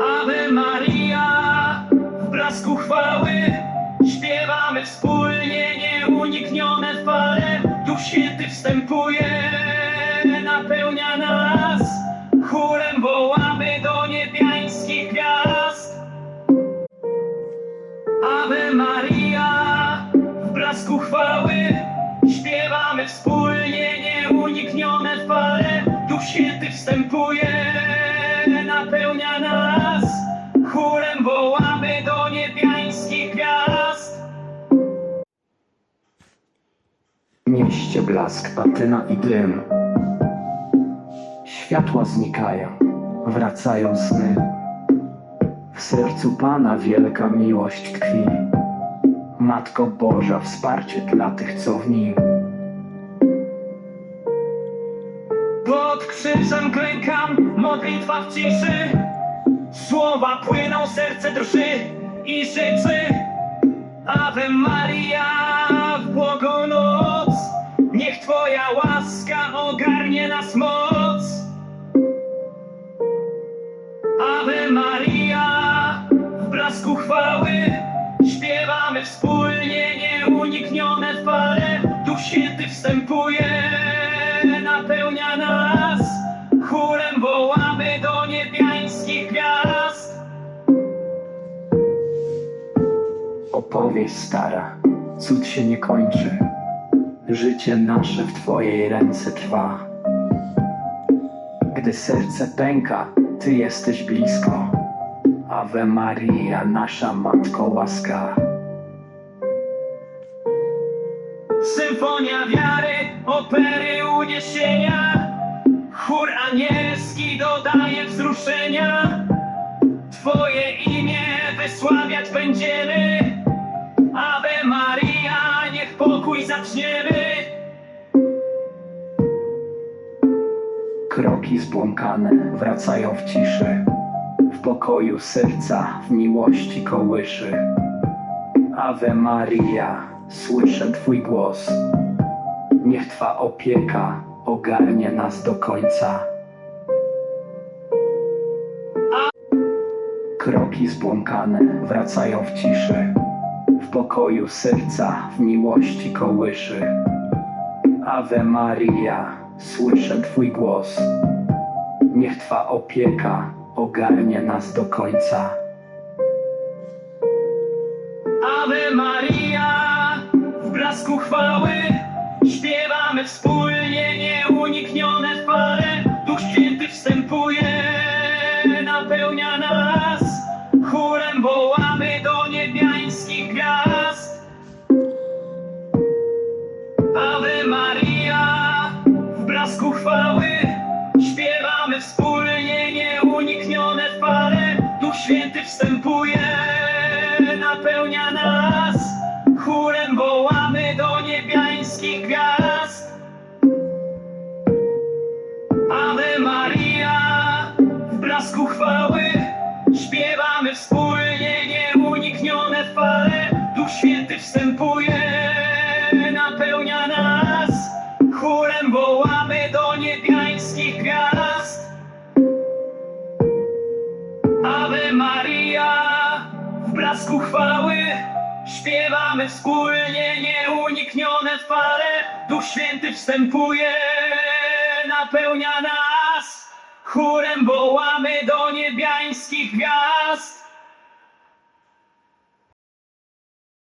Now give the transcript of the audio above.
Ave Maria, w blasku chwały śpiewamy wspólnie nieuniknione fale. Duch Święty wstępuje, napełnia nas. Chórem wołamy do niebiańskich gwiazd. Ave Maria, w blasku chwały śpiewamy wspólnie nieuniknione fale. Duch Święty wstępuje, napełnia mieście blask, patyna i dym. Światła znikają, wracają sny. W sercu Pana wielka miłość tkwi. Matko Boża, wsparcie dla tych, co w nim. Pod krzyżem klękam, modlitwa w ciszy. Słowa płyną, serce drży i życzy. Ave Maria, łaska ogarnie nas moc. Ave Maria, w blasku chwały śpiewamy wspólnie nieuniknione fale. Duch Święty wstępuje, napełnia nas. Chórem wołamy do niebiańskich gwiazd. Opowieść stara, cud się nie kończy. Życie nasze w Twojej ręce trwa. Gdy serce pęka, Ty jesteś blisko. Ave Maria, nasza Matko łaska. Symfonia wiary, opery uniesienia. Chór anielski dodaje wzruszenia. Twoje imię wysławiać będziemy. Ave Maria, niech pokój zaczniemy. Kroki zbłąkane wracają w ciszy. W pokoju serca w miłości kołyszy. Ave Maria, słyszę Twój głos. Niech Twa opieka ogarnie nas do końca. Kroki zbłąkane wracają w ciszy. W pokoju serca w miłości kołyszy. Ave Maria, słyszę Twój głos. Niech Twa opieka ogarnie nas do końca. Ave Maria, w blasku chwały śpiewamy wspólnie nieuniknione fale. Blasku chwały śpiewamy wspólnie nieuniknione fale. Duch Święty wstępuje, napełnia nas. Chórem wołamy do niebiańskich gwiazd. Ave Maria, w blasku chwały śpiewamy wspólnie nieuniknione fale. Duch Święty wstępuje, napełnia nas chórem wołamy do niebiańskich gwiazd.